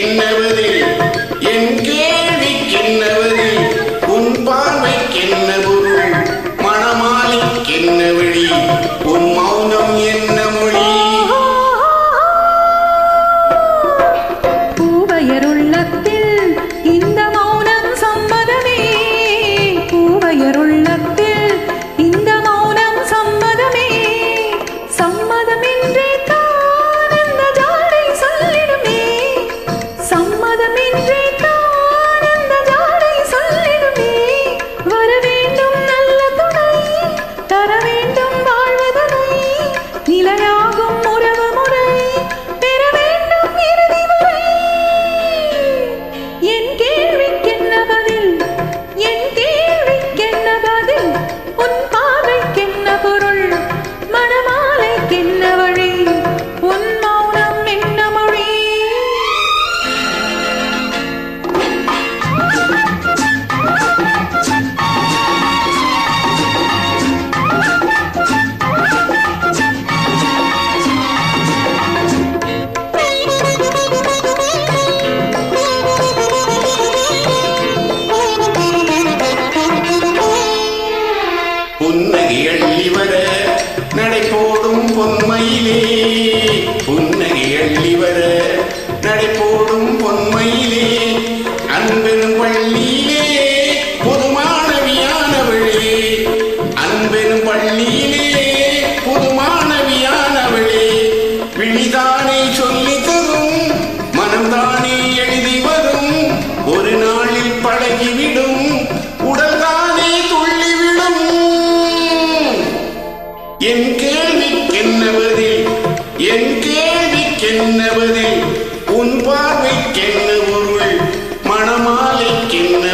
என்னவதில் என் பொன்மையிலே. புன்னை அள்ளி வர நடைபோடும் பொன்மையிலே. அன்பின் பள்ளி என்னவனே உன் பார்வைக்கென்ன பொருள்? மணமாலைக்கென்ன